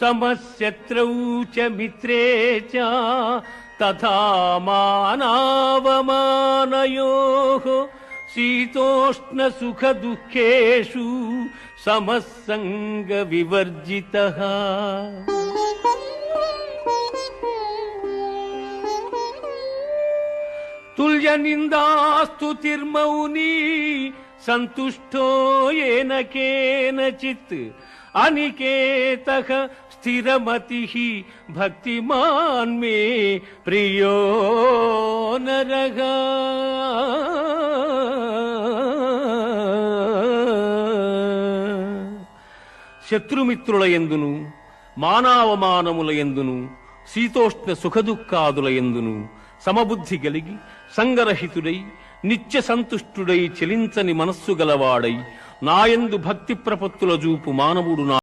समशत्रौ च मित्रे च तथा मानावमानयोः शीतोष्णसुखदुःखेषु समः सङ्गविवर्जितः సమస్సంగ వివర్జితః తుల్య నిందాస్తుతిర్మౌని సంతుష్టో ఏన కేనచిత్ అనికేత స్థిరమతి భక్తిమాన్ మే ప్రియో నరగా శత్రుమిత్రుల ఎందును మానావమానముల ఎందును శీతోష్ణ సుఖదుఖాదుల ఎందును సమబుద్ధి కలిగి సంగరహితుడై నిత్య సంతుష్టుడై చెలించని మనస్సు గలవాడై నాయందు భక్తి ప్రపత్తుల చూపు మానవుడు నా